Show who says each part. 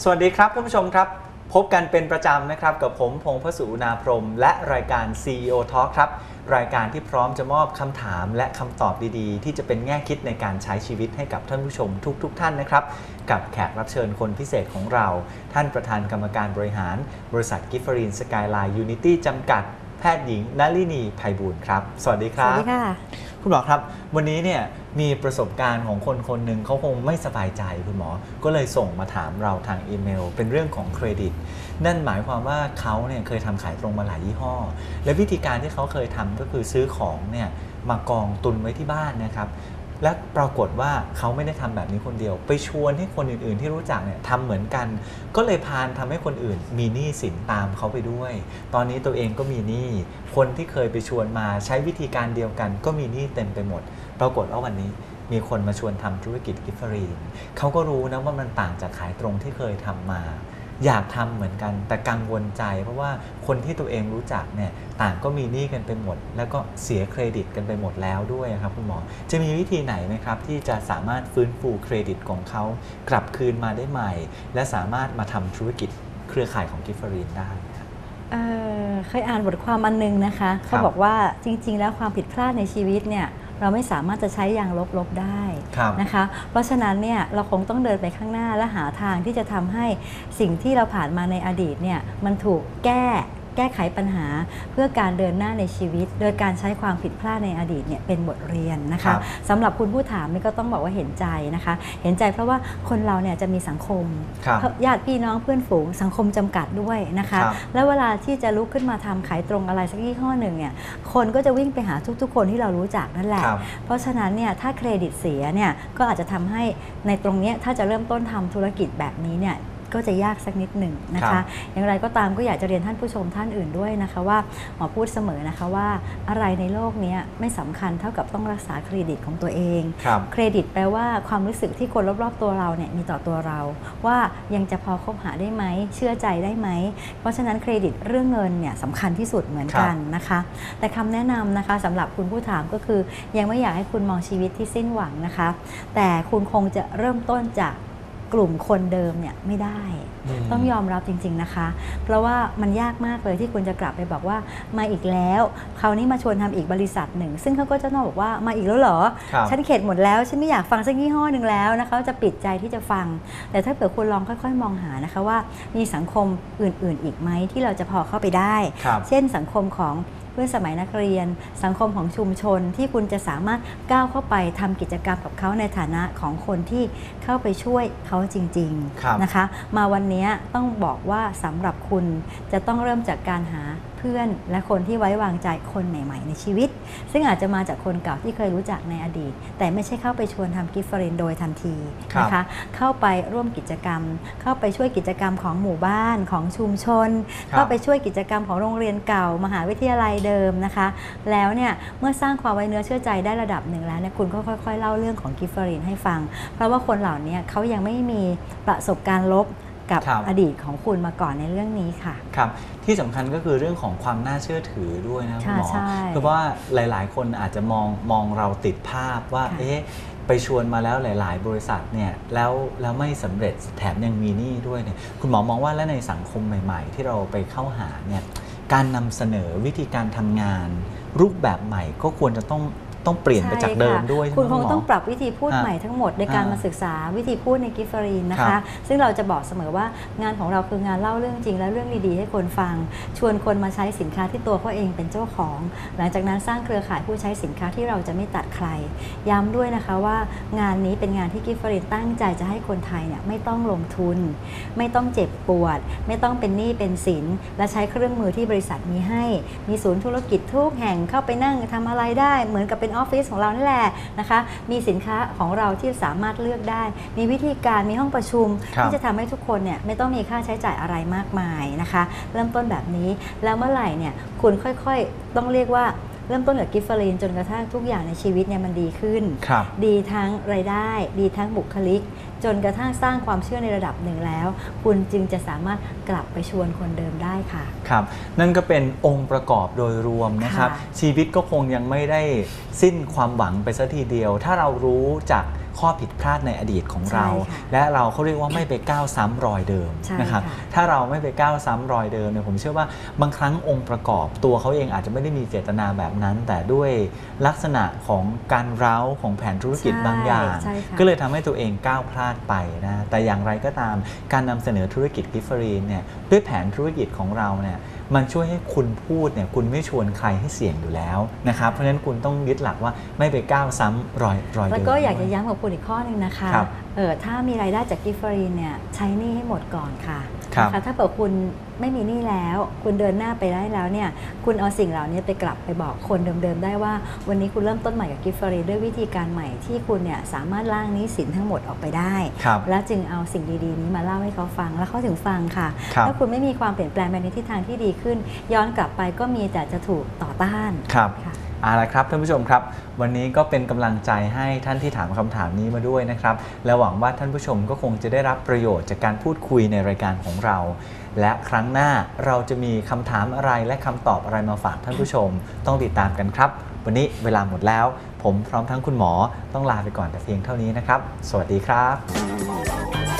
Speaker 1: สวัสดีครับท่านผู้ชมครับ พบกันเป็นประจำนะครับ กับผมพงษ์พสุนาพรม และรายการ CEO Talk ครับ รายการที่พร้อมจะมอบคำถามและคำตอบดีๆ ที่จะเป็นแง่คิดในการใช้ชีวิตให้กับท่านผู้ชมทุกๆทท่านนะครับ กับแขกรับเชิญคนพิเศษของเรา ท่านประธานกรรมการบริหาร บริษัทกิฟฟรีนสกายไลน์ยูนิตี้จำกัด แพทย์หญิงนลินีภัยบูลครับ สวัสดีครั
Speaker 2: บ ส
Speaker 1: วัส
Speaker 2: ดีค่ะ
Speaker 1: คุณหมอครับ วันนี้เนี่ยมีประสบการณ์ของคนคนหนึ่งเขาคงไม่สบายใจคุณหมอ ก็เลยส่งมาถามเราทางอีเมล เป็นเรื่องของเครดิต นั่นหมายความว่าเขาเนี่ยเคยทำขายตรงมาหลายยี่ห้อ และวิธีการที่เขาเคยทำก็คือซื้อของเนี่ยมากองตุนไว้ที่บ้านนะครับ และปรากฏว่าเขาไม่ได้ทำแบบนี้คนเดียว ไปชวนให้คนอื่นๆ ที่รู้จักเนี่ยทำเหมือนกัน ก็เลยพานทำให้คนอื่น มีหนี้สินตามเขาไปด้วย ตอนนี้ตัวเองก็มีหนี้คนที่เคยไปชวนมาใช้วิธีการเดียวกัน ก็มีหนี้เต็มไปหมด ปรากฏว่าวันนี้มีคนมาชวนทำธุรกิจกิฟฟรีนเขาก็รู้นะว่ามันต่างจากขายตรงที่เคยทำมา อยากทำเหมือนกัน แต่กังวลใจ เพราะว่าคนที่ตัวเองรู้จักเนี่ยต่างก็มีหนี้กันไปหมด แล้วก็เสียเครดิตกันไปหมดแล้วด้วยครับคุณหมอ จะมีวิธีไหนไหมครับ ที่จะสามารถฟื้นฟูเครดิตของเขากลับคืนมาได้ใหม่ และสามารถมาทำธุรกิจเครือข่ายของกิฟฟรีนได้ครับ
Speaker 2: เอ่อเคยอ่านบทความอันนึงนะคะ เขาบอกว่าจริง ๆ แล้วความผิดพลาดในชีวิตเนี่ย เราไม่สามารถจะใช้ยางลบๆได้
Speaker 1: ครับ
Speaker 2: นะคะ เพราะฉะนั้นเนี่ยเราคงต้องเดินไปข้างหน้าและหาทางที่จะทำให้สิ่งที่เราผ่านมาในอดีตเนี่ยมันถูกแก้ แก้ไขปัญหาเพื่อการเดินหน้าในชีวิต โดยการใช้ความผิดพลาดในอดีตเนี่ยเป็นบทเรียนนะ
Speaker 1: ครั
Speaker 2: คะ
Speaker 1: บ
Speaker 2: สำหรับคุณผู้ถามนี่ก็ต้องบอกว่าเห็นใจนะคะ เห็นใจเพราะว่าคนเราเนี่ยจะมีสังคม
Speaker 1: ครับ
Speaker 2: ญาติพี่น้องเพื่อนฝูงสังคมจำกัดด้วยนะคะ
Speaker 1: ครับ
Speaker 2: แล้วเวลาที่จะลุกขึ้นมาทำขายตรงอะไรสักยี่ห้อหนึ่งเนี่ยคนก็จะวิ่งไปหาทุกๆ คนที่เรารู้จักนั่นแหละ
Speaker 1: ครับ
Speaker 2: เพราะฉะนั้นเนี่ยถ้าเครดิตเสียเนี่ยก็อาจจะทำให้ในตรงเนี้ยถ้าจะเริ่มต้นทำธุรกิจแบบนี้เนี่ย ก็จะยากสักนิดหนึ่งนะ
Speaker 1: ครั
Speaker 2: คะ
Speaker 1: บ
Speaker 2: อย่างไรก็ตามก็อยากจะเรียนท่านผู้ชมท่านอื่นด้วยนะคะว่าหมอพูดเสมอนะคะว่าอะไรในโลกเนี้ยไม่สำคัญเท่ากับต้องรักษาเครดิตของตัวเอง
Speaker 1: ครับ
Speaker 2: เครดิตแปลว่าความรู้สึกที่คนรอบๆตัวเราเนี่ยมีต่อตัวเรา ว่ายังจะพอคบหาได้ไหม เชื่อใจได้ไหม เพราะฉะนั้นเครดิตเรื่องเงินเนี่ยสำคัญที่สุดเหมือนกันนะคะ แต่คำแนะนำนะคะสำหรับคุณผู้ถามก็คือ ยังไม่อยากให้คุณมองชีวิตที่สิ้นหวังนะคะ แต่คุณคงจะเริ่มต้นจาก กลุ่มคนเดิมเนี่ยไม่ได้
Speaker 1: อืม
Speaker 2: ต้องยอมรับจริง ๆนะคะ เพราะว่ามันยากมากเลยที่คุณจะกลับไปบอกว่ามาอีกแล้ว คราวนี้มาชวนทำอีกบริษัทหนึ่ง ซึ่งเขาก็จะต้องบอกว่ามาอีกแล้วเหรอ
Speaker 1: ครับ
Speaker 2: ฉันเข็ดหมดแล้ว ฉันไม่อยากฟังสักยี่ห้อหนึ่งแล้วนะคะจะปิดใจที่จะฟัง แต่ถ้าเผื่อคุณลองค่อย ๆ มองหานะคะว่ามีสังคมอื่น ๆ อีกไหมที่เราจะพอเข้าไปได้
Speaker 1: ครับ
Speaker 2: เช่นสังคมของ เพื่อนสมัยนักเรียน สังคมของชุมชนที่คุณจะสามารถก้าวเข้าไปทำกิจกรรมกับเขาในฐานะของคนที่เข้าไปช่วยเขาจริง
Speaker 1: ครับ
Speaker 2: ๆนะคะ มาวันนี้ต้องบอกว่าสำหรับคุณจะต้องเริ่มจากการหาเพื่อนและคนที่ไว้วางใจคนใหม่ ๆ ในชีวิต ซึ่งอาจจะมาจากคนเก่าที่เคยรู้จักในอดีต แต่ไม่ใช่เข้าไปชวนทำกิฟต์ฟรนโดยทันทีนะ
Speaker 1: ครั
Speaker 2: คะ
Speaker 1: บ
Speaker 2: เข้าไปร่วมกิจกรรม เข้าไปช่วยกิจกรรมของหมู่บ้านของชุมชน
Speaker 1: ครับ
Speaker 2: เข้าไปช่วยกิจกรรมของโรงเรียนเก่า มหาวิทยาลัยเดิมนะคะ แล้วเนี่ยเมื่อสร้างความไว้เนื้อเชื่อใจได้ระดับหนึ่งแล้วเนี่ยคุณก็ค่อย ๆ เล่าเรื่องของกิฟเฟอรีนให้ฟัง เพราะว่าคนเหล่านี้เขายังไม่มีประสบการณ์ลบ กับ
Speaker 1: ครับ
Speaker 2: อดีตของคุณมาก่อนในเรื่องนี้ค่ะ
Speaker 1: ครับที่สำคัญก็คือเรื่องของความน่าเชื่อถือด้วยนะคุณหมอ
Speaker 2: ใช่
Speaker 1: เพราะว่าหลาย ๆ คนอาจจะมองมองเราติดภาพว่า
Speaker 2: ค่ะ
Speaker 1: เอ๊ะไปชวนมาแล้วหลาย ๆ บริษัทเนี่ยแล้วแล้วไม่สำเร็จแถมยังมีหนี้ด้วยเนี่ยคุณหมอมองว่าแล้วในสังคมใหม่ ๆ ที่เราไปเข้าหาเนี่ยการนำเสนอวิธีการทำงาน รูปแบบใหม่ก็ควรจะต้อง ต้องเปลี่ยนไปจากเดิมด้วยใช่ไหม
Speaker 2: คุณคง
Speaker 1: ณหม
Speaker 2: ต้องปรับวิธีพูด
Speaker 1: ฮะ
Speaker 2: ใหม่ทั้งหมดในการ
Speaker 1: อ่าม
Speaker 2: มาศึกษาวิธีพูดในกิฟเฟอรีนนะ
Speaker 1: ครั
Speaker 2: คะ
Speaker 1: บ
Speaker 2: ซึ่งเราจะบอกเสมอว่างานของเราคืองานเล่าเรื่องจริงและเรื่องดีๆให้คนฟัง ชวนคนมาใช้สินค้าที่ตัวเขาเองเป็นเจ้าของ หลังจากนั้นสร้างเครือข่ายผู้ใช้สินค้าที่เราจะไม่ตัดใคร ย้ำด้วยนะคะว่างานนี้เป็นงานที่กิฟเฟอรีนตั้งใจจะให้คนไทยเนี่ยไม่ต้องลงทุน ไม่ต้องเจ็บปวด ไม่ต้องเป็นหนี้เป็นสิน และใช้เครื่องมือที่บริษัทมีให้ มีศูนย์ธุรกิจทุกแห่งเข้าไปนั่งทำอะไรได้เหมือนกับเป็นออฟฟิศของเรานี่แหละนะคะ มีสินค้าของเราที่สามารถเลือกได้ มีวิธีการมีห้องประชุม
Speaker 1: ครับ
Speaker 2: ที่จะทำให้ทุกคนเนี่ยไม่ต้องมีค่าใช้จ่ายอะไรมากมายนะคะ เริ่มต้นแบบนี้แล้วเมื่อไหร่เนี่ยคุณค่อยๆต้องเรียกว่าเริ่มต้นกับกิฟเฟอรีนจนกระทั่งทุกอย่างในชีวิตเนี่ยมันดีขึ้น
Speaker 1: ครับ
Speaker 2: ดีทั้งรายได้ ดีทั้งบุคลิก จนกระทั่งสร้างความเชื่อในระดับหนึ่งแล้ว คุณจึงจะสามารถกลับไปชวนคนเดิมได้ค่ะ
Speaker 1: ครับ นั่นก็เป็นองค์ประกอบโดยรวมนะครับ
Speaker 2: ค่ะ
Speaker 1: ชีวิตก็คงยังไม่ได้สิ้นความหวังไปสัทีเดียว ถ้าเรารู้จากข้อผิดพลาดในอดีตของเรา
Speaker 2: ใช่ค่ะ
Speaker 1: และเราเขาเรียกว่าไม่ไปก้าวซ้ำรอยเดิม
Speaker 2: ใช่
Speaker 1: นะครับ
Speaker 2: ค่ะ
Speaker 1: ถ้าเราไม่ไปก้าวซ้ำรอยเดิมเนี่ยผมเชื่อว่าบางครั้งองค์ประกอบตัวเขาเองอาจจะไม่ได้มีเจตนาแบบนั้น แต่ด้วยลักษณะของการเร้าของแผนธุรกิจ
Speaker 2: ใช่
Speaker 1: บางอย่าง
Speaker 2: ใช่ค่ะ
Speaker 1: ก็เลยทำให้ตัวเองก้าวพลาดไปนะแต่อย่างไรก็ตามการนำเสนอธุรกิจกิฟเฟอรีนเนี่ยด้วยแผนธุรกิจของเราเนี่ยมันช่วยให้คุณพูดเนี่ยคุณไม่ชวนใครให้เสี่ยงอยู่แล้วนะครับเพราะฉะนั้นคุณต้องยึดหลักว่าไม่ไปก้าวซ้ำรอยรอยเดิม
Speaker 2: แล้วก็อยากจะย้ำกับคุณอีกข้อหนึ่งนะคะ
Speaker 1: ครับ
Speaker 2: เออถ้ามีรายได้จากกิฟต์ฟรีเนี่ยใช้หนี้ให้หมดก่อนค่ะ
Speaker 1: ครับ
Speaker 2: นะคะถ้าเกิดคุณไม่มีหนี้แล้ว คุณเดินหน้าไปได้แล้วเนี่ยคุณเอาสิ่งเหล่านี้ไปกลับไปบอกคนเดิมๆได้ว่า วันนี้คุณเริ่มต้นใหม่กับกิฟต์ฟรีด้วยวิธีการใหม่ที่คุณเนี่ยสามารถล่างหนี้สินทั้งหมดออกไปได้
Speaker 1: ครับ
Speaker 2: แล้วจึงเอาสิ่งดีๆ นี้มาเล่าให้เขาฟังแล้วเขาถึงฟังค่ะ
Speaker 1: ครับ
Speaker 2: ถ้าคุณไม่มีความเปลี่ยนแปลงไปในทิศทางที่ดีขึ้น ย้อนกลับไปก็มีแต่จะถูกต่อต้าน
Speaker 1: ครับ
Speaker 2: ค่ะ
Speaker 1: เอาละครับท่านผู้ชมครับ วันนี้ก็เป็นกำลังใจให้ท่านที่ถามคำถามนี้มาด้วยนะครับ และหวังว่าท่านผู้ชมก็คงจะได้รับประโยชน์จากการพูดคุยในรายการของเรา และครั้งหน้าเราจะมีคำถามอะไรและคำตอบอะไรมาฝากท่านผู้ชม ต้องติดตามกันครับ วันนี้เวลาหมดแล้ว ผมพร้อมทั้งคุณหมอต้องลาไปก่อนแต่เพียงเท่านี้นะครับ สวัสดีครับ